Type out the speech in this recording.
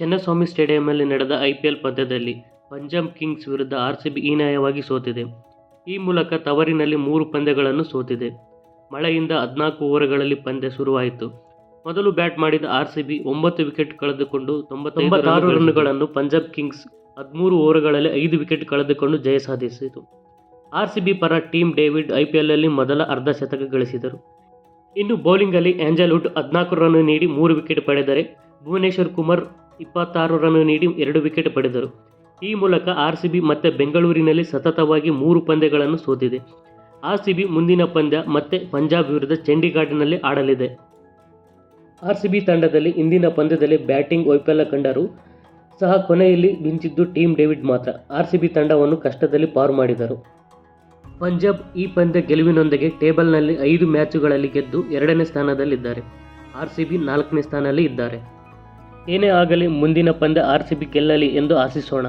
ಚಿನ್ನಸ್ವಾಮಿ ಸ್ಟೇಡಿಯಂನಲ್ಲಿ ನಡೆದ ಐಪಿಎಲ್ ಪಂದ್ಯದಲ್ಲಿ ಪಂಜಾಬ್ ಕಿಂಗ್ಸ್ ವಿರುದ್ಧ ಆರ್ಸಿಬಿ ಹೀನಾಯವಾಗಿ ಸೋತಿದೆ. ಈ ಮೂಲಕ ತವರಿನಲ್ಲಿ ಮೂರು ಪಂದ್ಯಗಳನ್ನು ಸೋತಿದೆ. ಮಳೆಯಿಂದ ಹದಿನಾಲ್ಕು ಓವರ್ಗಳಲ್ಲಿ ಪಂದ್ಯ ಶುರುವಾಯಿತು. ಮೊದಲು ಬ್ಯಾಟ್ ಮಾಡಿದ ಆರ್ಸಿಬಿ ಒಂಬತ್ತು ವಿಕೆಟ್ ಕಳೆದುಕೊಂಡು ತೊಂಬತ್ತೊಂಬತ್ತಾರು ರನ್ನುಗಳನ್ನು ಪಂಜಾಬ್ ಕಿಂಗ್ಸ್ ಹದಿಮೂರು ಓವರ್ಗಳಲ್ಲಿ ಐದು ವಿಕೆಟ್ ಕಳೆದುಕೊಂಡು ಜಯ ಸಾಧಿಸಿತು. ಆರ್ಸಿಬಿ ಪರ ಟೀಮ್ ಡೇವಿಡ್ ಐಪಿಎಲ್ನಲ್ಲಿ ಮೊದಲ ಅರ್ಧ ಶತಕ ಗಳಿಸಿದರು. ಇನ್ನು ಬೌಲಿಂಗಲ್ಲಿ ಆಂಜಲ್ ವುಡ್ ಹದಿನಾಲ್ಕು ರನ್ ನೀಡಿ ಮೂರು ವಿಕೆಟ್ ಪಡೆದರೆ, ಭುವನೇಶ್ವರ್ ಕುಮಾರ್ ಇಪ್ಪತ್ತಾರು ರನ್ ನೀಡಿ ಎರಡು ವಿಕೆಟ್ ಪಡೆದರು. ಈ ಮೂಲಕ ಆರ್ಸಿಬಿ ಮತ್ತೆ ಬೆಂಗಳೂರಿನಲ್ಲಿ ಸತತವಾಗಿ ಮೂರು ಪಂದ್ಯಗಳನ್ನು ಸೋತಿದೆ. ಆರ್ಸಿಬಿ ಮುಂದಿನ ಪಂದ್ಯ ಮತ್ತೆ ಪಂಜಾಬ್ ವಿರುದ್ಧ ಚಂಡೀಗಢನಲ್ಲಿ ಆಡಲಿದೆ. ಆರ್ಸಿಬಿ ತಂಡದಲ್ಲಿ ಇಂದಿನ ಪಂದ್ಯದಲ್ಲಿ ಬ್ಯಾಟಿಂಗ್ ವೈಫಲ್ಯ ಕಂಡರು ಸಹ ಕೊನೆಯಲ್ಲಿ ಮಿಂಚಿದ್ದು ಟೀಮ್ ಡೇವಿಡ್ ಮಾತ್ರ. ಆರ್ಸಿಬಿ ತಂಡವನ್ನು ಕಷ್ಟದಲ್ಲಿ ಪಾರು ಮಾಡಿದರು. ಪಂಜಾಬ್ ಈ ಪಂದ್ಯ ಗೆಲುವಿನೊಂದಿಗೆ ಟೇಬಲ್ನಲ್ಲಿ ಐದು ಮ್ಯಾಚುಗಳಲ್ಲಿ ಗೆದ್ದು ಎರಡನೇ ಸ್ಥಾನದಲ್ಲಿದ್ದಾರೆ. ಆರ್ಸಿಬಿ ನಾಲ್ಕನೇ ಸ್ಥಾನದಲ್ಲಿ ಇದ್ದಾರೆ. ಏನೇ ಆಗಲಿ ಮುಂದಿನ ಪಂದ್ಯ ಆರ್ಸಿಬಿ ಗೆಲ್ಲಲಿ ಎಂದು ಆಶಿಸೋಣ.